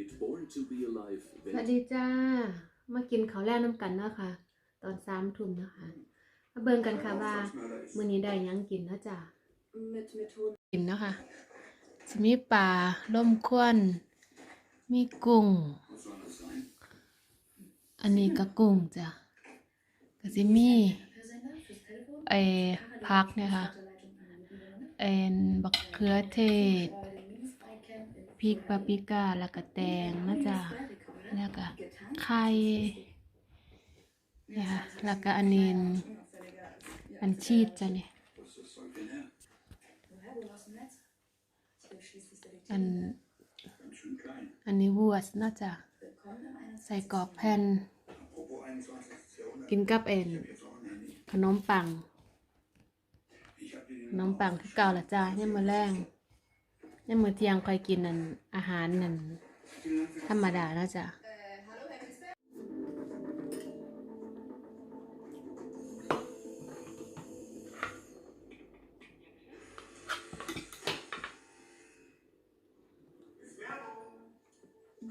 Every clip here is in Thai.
It's born to be alive สวัสดีจ้า มากินข้าวแรกน้ำกันเนาะค่ะ ตอนสามทุ่มเนาะคะมาเบิ่งกันค่ะว่ามื้อนี้ได้หยังกินเนาะจ้า mit Methoden กินเนาะค่ะสิมีปลาล่มควนมีกุ้ง อันนี้ก็กุ้งจ้ะก็สิมีไอ้ผักเนี่ยค่ะเอ็นบักเขือเทศ พริกปาปริก้าแล้วก็แตงนะจ๊ะแล้วก็ไข่เนี่ยค่ะแล้วก็อันนี้อันชีสจ้ะเนี่ยอันอันนี้วัวสน่าจะใส่กรอกแผ่นกินกับเอ็นขนมปังขนมปังคือเก่าละจ้าเนี่ยมมือแรง เนี่มือเที่ยงคอยกินนั่นอาหารนั่นธรรมดานะจ้ะ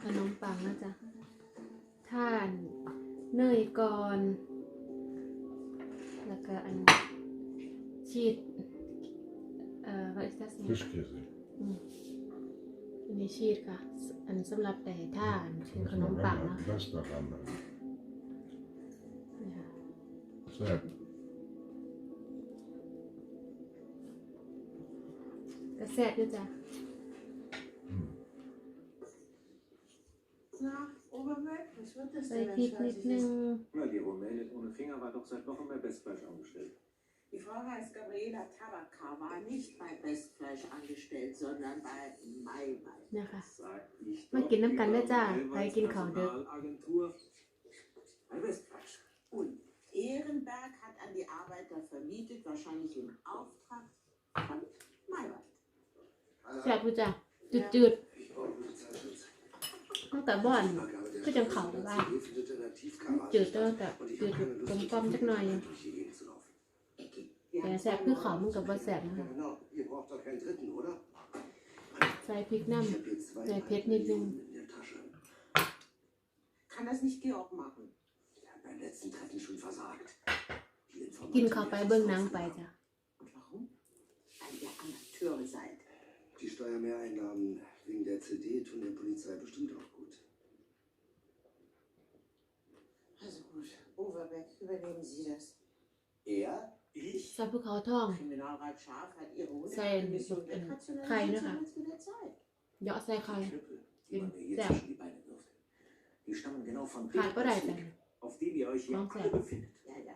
ขนมปังนะจ๊ะท่านเนยก่อน แล้วก็อันชีสเอ่อ what is that? Frischkäse. อืมอันนี้ชีสค่ะ อันสำหรับแต่ท่านเป็นขนมปังนะ Das daran. นี่ค่ะ Sehr. กระแซ่บด้วยจ้ะ Na, Oberberg, was wird das ใส่ denn? พริกนิดนึง Ja, die Rumänin ohne Finger war doch seit Wochen bei Bestfleisch angestellt. Die Frau heißt Gabriela Tabakar, war nicht bei Bestfleisch angestellt, sondern bei Maywald. เนี่ยค่ะ Sag ich มากินน้ำกันเด้อจ้า Maywalds ไปกินข้าวเด้อ Personalagentur. Bei Bestfleisch. Und Ehrenberg hat an die Arbeiter vermietet, wahrscheinlich im Auftrag von Maywald. แซ่บด้วยจ้ะจืดๆตั้งแต่บ่อน ก็จังเขาแต่ว่าจืดเด้อแต่จืดกลมกล่อมจักหน่อย Wir แต่ haben แซ่บคือเขามันกับว่าแซ่บนะคะ Genau, ihr braucht doch keinen dritten, oder? ใส่พริกน้ Ich habe jetzt zwei Ja, Pet nicht Millionen in der Tasche. Kann das nicht Georg machen? Ich habe beim letzten Treffen schon versagt. Die ำกินเข้าไปเบิ่งหนังไปจ้ะ Und warum? Weil ihr Amateure seid. Die Steuermehreinnahmen wegen der CD tun der Polizei bestimmt auch gut. Also gut, Overbeck, übernehmen Sie das. Er? Ich? ใส่ภูเขาทอง Kriminalrat Scharf hat Ihre Sein- Hundemission ein- wegrationalisiert, keine so als mit der Zeit. เยาะใส่ไข่ Knüppel, die man mir hier Ja. zwischen die Beine wirft. Die stammen genau von ขาด dem ก็ได้จ้ะ Ausweg, auf dem ihr euch hier Danke. alle befindet. Ja, ja.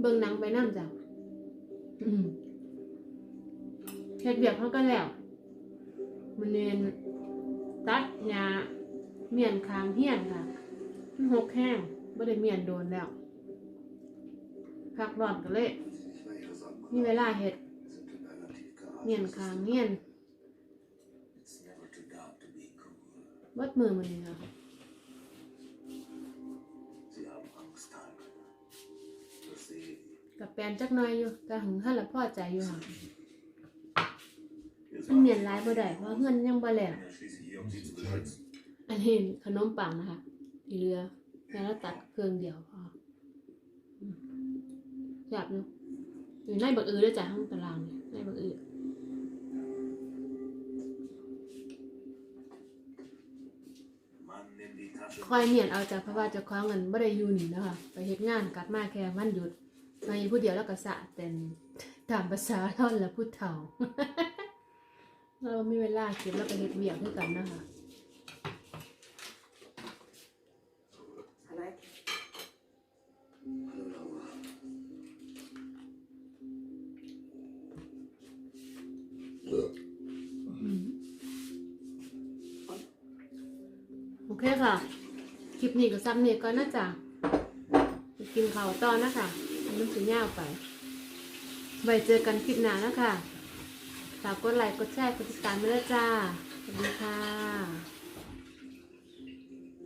เบิ่งหนังไปนั่จ้ะอืมเฮ็ดเบียกเขาก็แล้ว มันเนียนตัดหญ้าเมียนคางเฮียนค่ะมันหกแห้งไม่ได้เมียนโดนแล้วพักร้อนก็เลย Ich war ihre Sonnenbrille. มีเวลาเฮ็ดเมียนคางเฮียนวัดมือมันนี่ค่ะกับแปลนจักหน่อยอยู่แต่หึงท่านละพ่อใจอยู่ค่ะ มันเมียน sagen, หลายบ่ได้เพราะเงินยังบ่แหลกอันนี้ขนมปังนะคะที่เรือแค่เราตัดเครื่องเดียวพอจับอยู่อยู่ในบักอือด้วยจ้ะห้องตารางเนี่ยในบักอือคอยเมียนเอาจากเพราะว่าจะคว้าของเงินบ่ได้ยู่นี่นะคะไปเฮ็ดงานกลับมาแค่วันหยุดมาอยู่ผู้เดียวแล้วก็สะเต็นตามภาษาท่อนและผู้เฒ่า เรามีเวลาเก็บแล้วก็เฮ็ดเวียกด้วยกันนะคะ Allein. Hallo Laura. โอเคค่ะ คลิปนี้ก็ซ้ำนี่ก่อนนะจ๊ะไปกินข้าวต่อนะคะอันนั้นสิยาวไปไว้เจอกันคลิปหน้านะคะ ฝากกดไลค์กดแชร์กดติดตามไปแล้วจ้า สวัสดีค่ะ